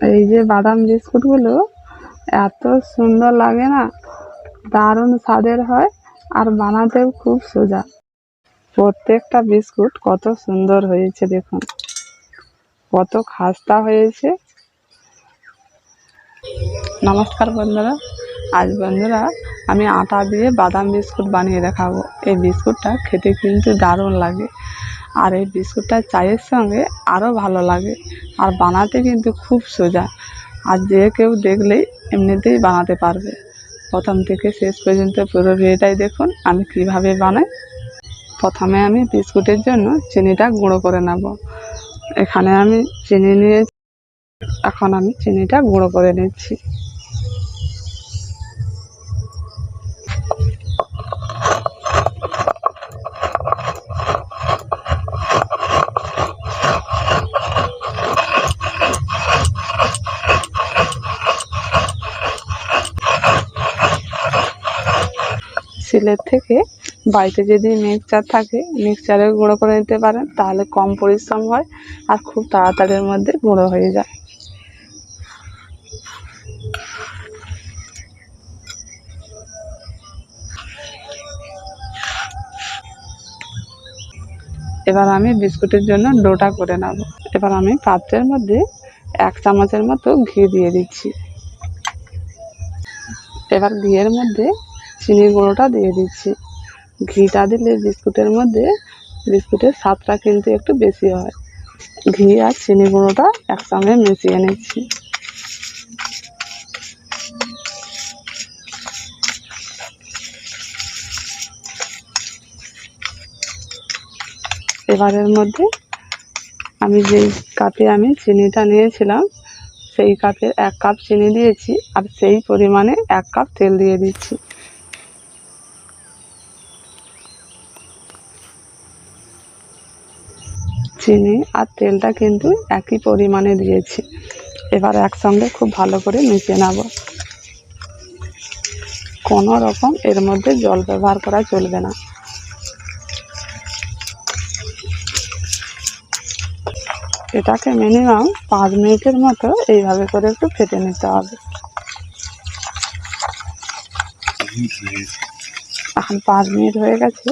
এই যে বাদাম বিস্কুটগুলো এত সুন্দর লাগে না, দারুণ স্বাদের হয় আর বানাতেও খুব সোজা। প্রত্যেকটা বিস্কুট কত সুন্দর হয়েছে দেখুন, কত খাস্তা হয়েছে। নমস্কার বন্ধুরা, আজ বন্ধুরা আমি আটা দিয়ে বাদাম বিস্কুট বানিয়ে দেখাবো। এই বিস্কুটটা খেতে কিন্তু দারুণ লাগে। আর এই বিস্কুটটা চায়ের সঙ্গে আরও ভালো লাগে। আর বানাতে কিন্তু খুব সোজা। আর যে কেউ দেখলেই এমনিতেই বানাতে পারবে। প্রথম থেকে শেষ পর্যন্ত পুরো ভিডিওটাই দেখুন, আমি কীভাবে বানাই। প্রথমে আমি বিস্কুটের জন্য চিনিটা গুঁড়ো করে নেব। এখানে আমি চিনি নিয়ে এখন আমি চিনিটা গুঁড়ো করে নিচ্ছি। সিলের থেকে বাড়িতে যদি মিক্সচার থাকে মিক্সচারে গুঁড়ো করে নিতে পারেন, তাহলে কম পরিশ্রম হয় আর খুব তাড়াতাড়ির মধ্যে গুঁড়ো হয়ে যায়। এবার আমি বিস্কুটের জন্য ডোটা করে নেব। এবার আমি পাত্রের মধ্যে এক চামচের মতো ঘি দিয়ে দিচ্ছি। এবার ঘিয়ের মধ্যে চিনি গুঁড়োটা দিয়ে দিচ্ছি। ঘিটা দিলে বিস্কুটের মধ্যে বিস্কুটের স্বাদটা কিন্তু একটু বেশি হয়। ঘি আর চিনি গুঁড়োটা একসঙ্গে মিশিয়ে নিচ্ছি। এবারের মধ্যে আমি যেই কাপে আমি চিনিটা নিয়েছিলাম, সেই কাপের এক কাপ চিনি দিয়েছি আর সেই পরিমাণে এক কাপ তেল দিয়ে দিচ্ছি। চিনি আর তেলটা কিন্তু একই পরিমাণে দিয়েছি। এবার একসঙ্গে খুব ভালো করে মিশিয়ে নেব। কোনো রকম এর মধ্যে জল ব্যবহার করা চলবে না। এটাকে মিনিমাম পাঁচ মিনিটের মতো এইভাবে করে একটু ফেটে নিতে হবে। এখন পাঁচ মিনিট হয়ে গেছে।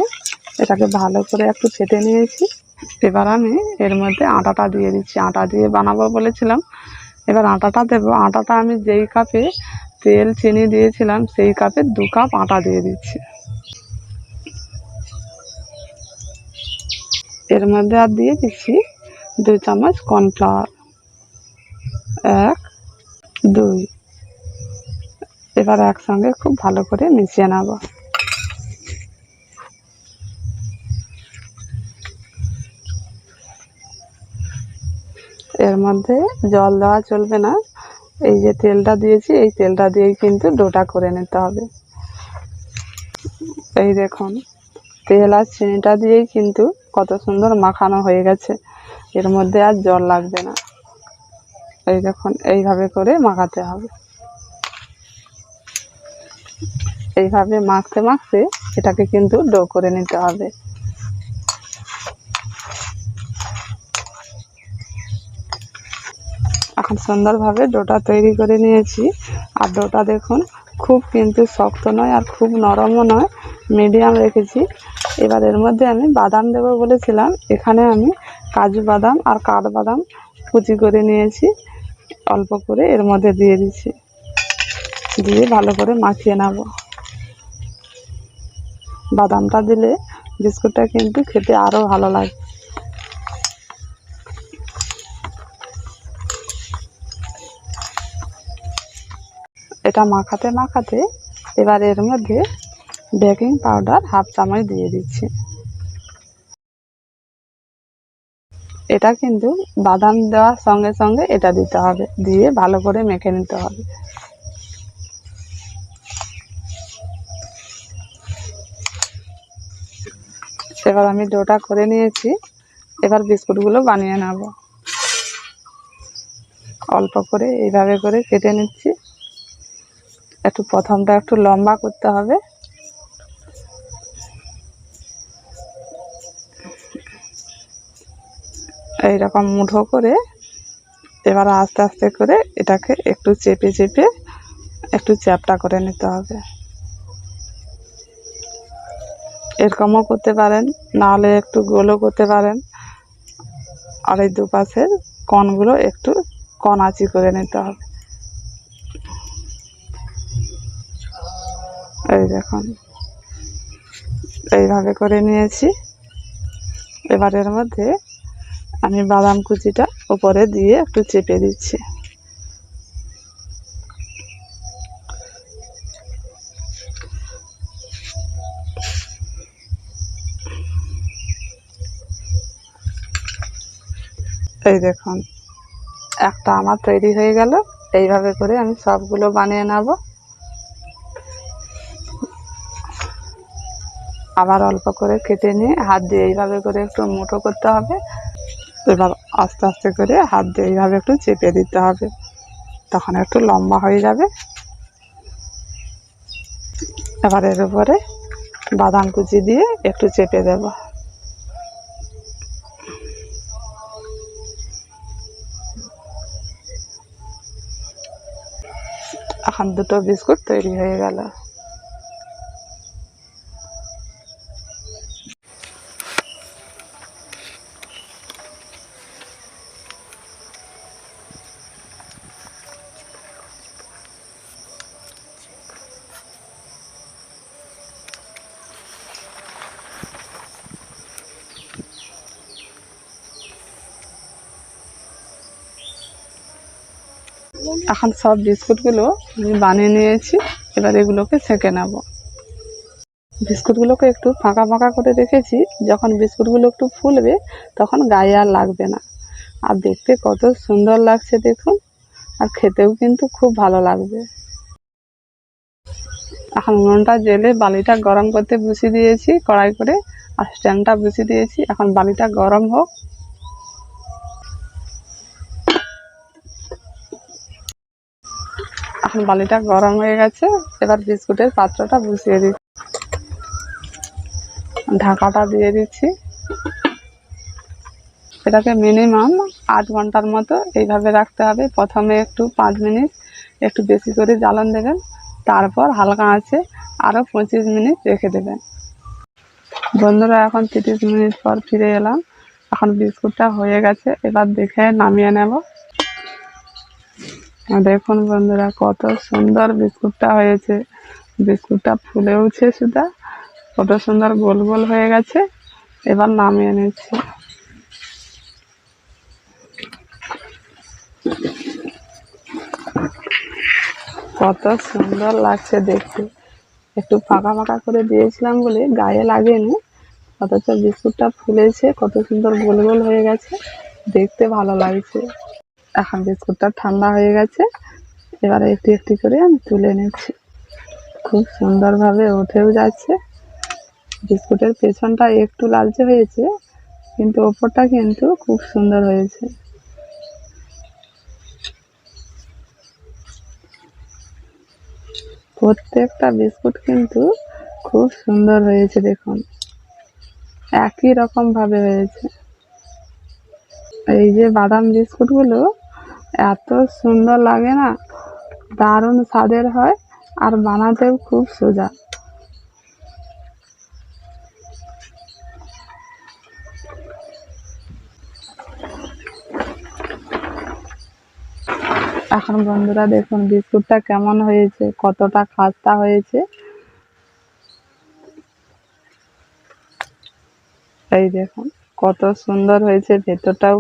এটাকে ভালো করে একটু ফেটে নিয়েছি। এবার আমি এর মধ্যে আটাটা দিয়ে দিচ্ছি। আটা দিয়ে বানাবো বলেছিলাম। এবার আটাটা দেবো। আটাটা আমি যেই কাপে তেল, চিনি দিয়েছিলাম, সেই কাপে দু কাপ আটা দিয়ে দিচ্ছি। এর মধ্যে আর দিয়ে দিচ্ছি দু চামচ কর্নফ্লাওয়ার। এক, দুই। এবার একসঙ্গে খুব ভালো করে মিশিয়ে নেব। এর মধ্যে জল দেওয়া চলবে না। এই যে তেলটা দিয়েছি, এই তেলটা দিয়েই কিন্তু ডোটা করে নিতে হবে। এই দেখুন, তেল আর চিনিটা দিয়েই কিন্তু কত সুন্দর মাখানো হয়ে গেছে। এর মধ্যে আর জল লাগবে না। এই দেখুন, এইভাবে করে মাখাতে হবে। এইভাবে মাখতে মাখতে এটাকে কিন্তু ডো করে নিতে হবে। সুন্দরভাবে ডোটা তৈরি করে নিয়েছি। আর ডোটা দেখুন, খুব কিন্তু শক্ত নয় আর খুব নরমও নয় মিডিয়াম রেখেছি। এবার এর মধ্যে আমি বাদাম দেবো বলেছিলাম, এখানে আমি কাজু বাদাম আর কাঠবাদাম কুচি করে নিয়েছি, অল্প করে এর মধ্যে দিয়ে দিচ্ছি। দিয়ে ভালো করে মাখিয়ে নেব। বাদামটা দিলে বিস্কুটটা কিন্তু খেতে আরও ভালো লাগে এটা মাখাতে মাখাতে এবার এর মধ্যে বেকিং পাউডার হাফ চামচ দিয়ে দিচ্ছি। এটা কিন্তু বাদাম দেওয়ার সঙ্গে সঙ্গে এটা দিতে হবে, দিয়ে ভালো করে মেখে নিতে হবে। এবার আমি ডোটা করে নিয়েছি, এবার বিস্কুটগুলো বানিয়ে নেব। অল্প করে এইভাবে করে কেটে নিচ্ছি। একটু প্রথমটা একটু লম্বা করতে হবে। এইরকম মুঠো করে এবার আস্তে আস্তে করে এটাকে একটু চেপে চেপে একটু চ্যাপটা করে নিতে হবে। এরকমও করতে পারেন, নাহলে একটু গোলও করতে পারেন। আর এই দুপাশের কণগুলো একটু কনাচি করে নিতে হবে। এই দেখুন। এইভাবে করে নিয়েছি। এবার এর মধ্যে আমি বাদাম কুচিটা উপরে দিয়ে একটু চেপে দিচ্ছি। এই দেখুন, একটা আমার তৈরি হয়ে গেল। এইভাবে করে আমি সবগুলো বানিয়ে নেব। আবার অল্প করে কেটে নিয়ে হাত দিয়ে এইভাবে করে একটু মুঠো করতে হবে। এবার আস্তে আস্তে করে হাত দিয়ে এইভাবে একটু চেপে দিতে হবে। তখন একটু লম্বা হয়ে যাবে। এবার এর উপরে বাদাম কুচি দিয়ে একটু চেপে দেবো। এখন দুটো বিস্কুট তৈরি হয়ে গেল। এখন সব বিস্কুটগুলো আমি বানিয়ে নিয়েছি। এবার এগুলোকে ছেঁকে নেব। বিস্কুটগুলোকে একটু ফাঁকা ফাঁকা করে রেখেছি। যখন বিস্কুটগুলো একটু ফুলবে, তখন গায়ে আর লাগবে না। আর দেখতে কত সুন্দর লাগছে দেখুন। আর খেতেও কিন্তু খুব ভালো লাগবে। এখন উনুনটা জেলে বালিটা গরম করতে বসিয়ে দিয়েছি, কড়াই করে। আর স্ট্যান্ডটা বসিয়ে দিয়েছি। এখন বালিটা গরম হোক। এখন বালিটা গরম হয়ে গেছে। এবার বিস্কুটের পাত্রটা বসিয়ে দিচ্ছি। ঢাকাটা দিয়ে দিচ্ছি। এটাকে মিনিমাম আধ ঘণ্টার মতো এইভাবে রাখতে হবে। প্রথমে একটু পাঁচ মিনিট একটু বেশি করে জ্বালান দেবেন। তারপর হালকা আছে আরও পঁচিশ মিনিট রেখে দেবেন। বন্ধুরা, এখন তিরিশ মিনিট পর ফিরে এলাম। এখন বিস্কুটটা হয়ে গেছে। এবার দেখে নামিয়ে নেব। দেখুন বন্ধুরা, কত সুন্দর বিস্কুটটা হয়েছে। বিস্কুটটা ফুলে উঠছে সুদা। কত সুন্দর গোল গোল হয়ে গেছে। এবার নামিয়ে নিচ্ছি। কত সুন্দর লাগছে দেখতে। একটু ফাঁকা ফাঁকা করে দিয়েছিলাম বলে গায়ে লাগেনি। অথচ বিস্কুটটা ফুলেছে, কত সুন্দর গোল গোল হয়ে গেছে। দেখতে ভালো লাগছে। এখন বিস্কুটটা ঠান্ডা হয়ে গেছে। এবারে একটু একটু করে আমি তুলে নিচ্ছি। খুব সুন্দরভাবে উঠেও যাচ্ছে। বিস্কুটের পেছনটা একটু লালচে হয়েছে, কিন্তু ওপরটা কিন্তু খুব সুন্দর হয়েছে। প্রত্যেকটা বিস্কুট কিন্তু খুব সুন্দর হয়েছে দেখুন। একই রকম ভাবে হয়েছে। এই যে বাদাম বিস্কুটগুলো এত সুন্দর লাগে না? দারুণ স্বাদের হয় আর বানাতেও খুব সোজা। এখন বন্ধুরা দেখুন, বিস্কুটটা কেমন হয়েছে? কতটা খাস্তা হয়েছে? এই দেখুন, কত সুন্দর হয়েছে, ভেতরটাও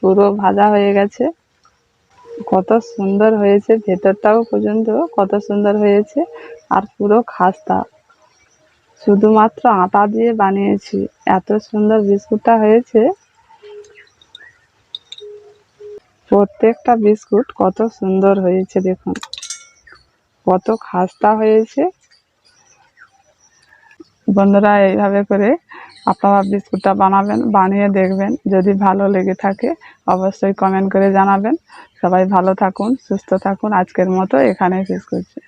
পুরো ভাজা হয়ে গেছে। কত সুন্দর হয়েছে, ভেতরটাও পর্যন্ত কত সুন্দর হয়েছে, আর পুরো খাস্তা। শুধুমাত্র আটা দিয়ে বানিয়েছি, এত সুন্দর বিস্কুটটা হয়েছে। প্রত্যেকটা বিস্কুট কত সুন্দর হয়েছে, দেখুন। কত খাস্তা হয়েছে। বন্ধুরা, এইভাবে করে আপনারা বিস্কুটটা বানাবেন, বানিয়ে দেখবেন। যদি ভালো লেগে থাকে, অবশ্যই কমেন্ট করে জানাবেন। সবাই ভালো থাকুন, সুস্থ থাকুন। আজকের মতো এখানেই শেষ করছি।